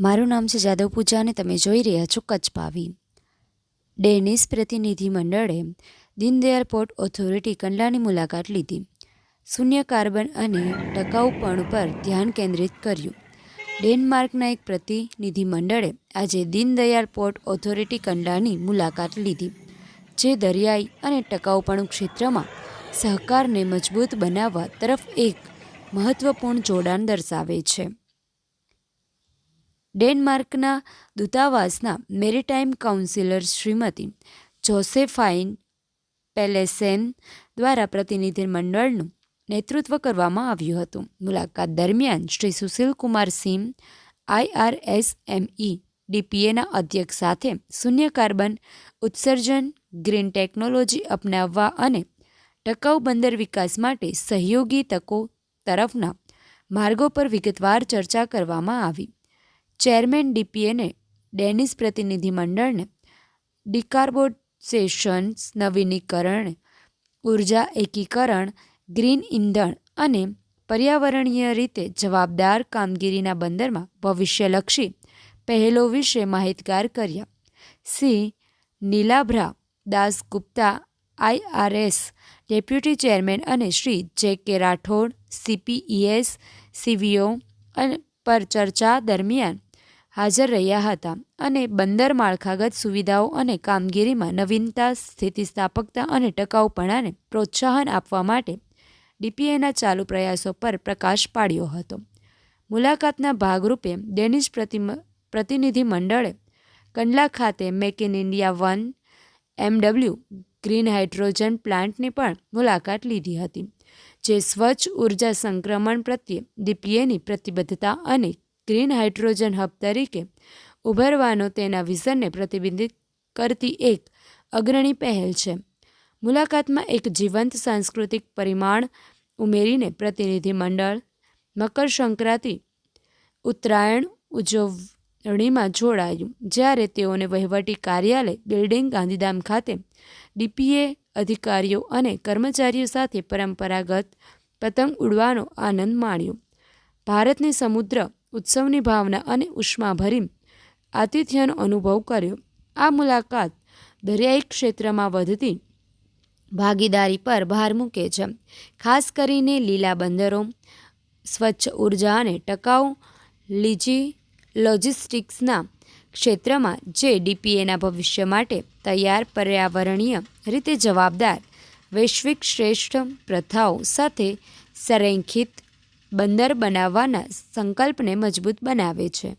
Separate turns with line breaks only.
મારું નામ છે જાદવ પૂજા અને તમે જોઈ રહ્યા છો કચ્છ પાવી ડેનિશ પ્રતિનિધિમંડળે દીનદયાળ પોર્ટ ઓથોરિટી કંડલાની મુલાકાત લીધી. શૂન્ય કાર્બન અને ટકાઉપણ પર ધ્યાન કેન્દ્રિત કર્યું. ડેનમાર્કના એક પ્રતિનિધિમંડળે આજે દીનદયાળ પોર્ટ ઓથોરિટી કંડલાની મુલાકાત લીધી, જે દરિયાઈ અને ટકાઉપણું ક્ષેત્રમાં સહકારને મજબૂત બનાવવા તરફ એક મહત્વપૂર્ણ જોડાણ દર્શાવે છે. ડેનમાર્કના દૂતાવાસના maritime counsellor Shrimati Josephine Pelesen દ્વારા પ્રતિનિધિ મંડળનું નેતૃત્વ કરવામાં આવ્યું હતું. મુલાકાત દરમિયાન શ્રી સુશીલ કુમાર સિંહ આઈઆરએસએમઈ ડીપીએના અધ્યક્ષ સાથે શૂન્ય કાર્બન ઉત્સર્જન, ગ્રીન ટેકનોલોજી અપનાવવા અને ટકાઉ બંદર વિકાસ માટે સહયોગી તકો તરફના માર્ગો પર વિગતવાર ચર્ચા કરવામાં આવી. ચેરમેન ડીપીએને ડેનિશ પ્રતિનિધિમંડળને ડિકાર્બોસેશન્સ નવીનીકરણ, ઊર્જા એકીકરણ, ગ્રીન ઇંધણ અને પર્યાવરણીય રીતે જવાબદાર કામગીરીના બંદરમાં ભવિષ્યલક્ષી પહેલો વિશે માહિતગાર કર્યા. Shri Nilabhra Dasgupta IRS deputy chairman અને શ્રી જે કે રાઠોડ સીપીઈએસ સીવીઓ અને પર ચર્ચા દરમિયાન હાજર રહ્યા હતા અને બંદર માળખાગત સુવિધાઓ અને કામગીરીમાં નવીનતા, સ્થિતિસ્થાપકતા અને ટકાઉપણાને પ્રોત્સાહન આપવા માટે ડીપીએના ચાલુ પ્રયાસો પર પ્રકાશ પાડ્યો હતો. મુલાકાતના ભાગરૂપે ડેનિશ પ્રતિમ, પ્રતિનિધિમંડળે કંડલા ખાતે make in India one MW green hydrogen પ્લાન્ટની પણ મુલાકાત લીધી હતી, જે સ્વચ્છ ઊર્જા સંક્રમણ પ્રત્યે ડીપીએની પ્રતિબદ્ધતા અને ગ્રીન હાઇડ્રોજન હબ તરીકે ઉભરવાનો તેના વિઝનને પ્રતિબિંબિત કરતી એક અગ્રણી પહેલ છે. મુલાકાતમાં એક જીવંત સાંસ્કૃતિક પરિમાણ ઉમેરીને પ્રતિનિધિમંડળ મકર સંક્રાંતિ, ઉત્તરાયણ ઉજવણીમાં જોડાયું, જ્યારે તેઓને વહીવટી કાર્યાલય બિલ્ડિંગ ગાંધીધામ ખાતે ડીપીએ અધિકારીઓ અને કર્મચારીઓ સાથે પરંપરાગત પતંગ ઉડવાનો આનંદ માણ્યો. ભારતની સમુદ્ર ઉત્સવની ભાવના અને ઉષ્માભરી આતિથ્યનો અનુભવ કર્યો. આ મુલાકાત દરિયાઈ ક્ષેત્રમાં વધતી ભાગીદારી પર ભાર મૂકે છે. ખાસ કરીને લીલા બંદરો, સ્વચ્છ ઊર્જા અને ટકાઉ લીજી લોજિસ્ટિક્સના ક્ષેત્રમાં જે ડીપીએના ભવિષ્ય માટે તૈયાર પર્યાવરણીય રીતે જવાબદાર, વૈશ્વિક શ્રેષ્ઠ પ્રથાઓ સાથે સંરેખિત બંદર બનાવવાના સંકલ્પને મજબૂત બનાવે છે.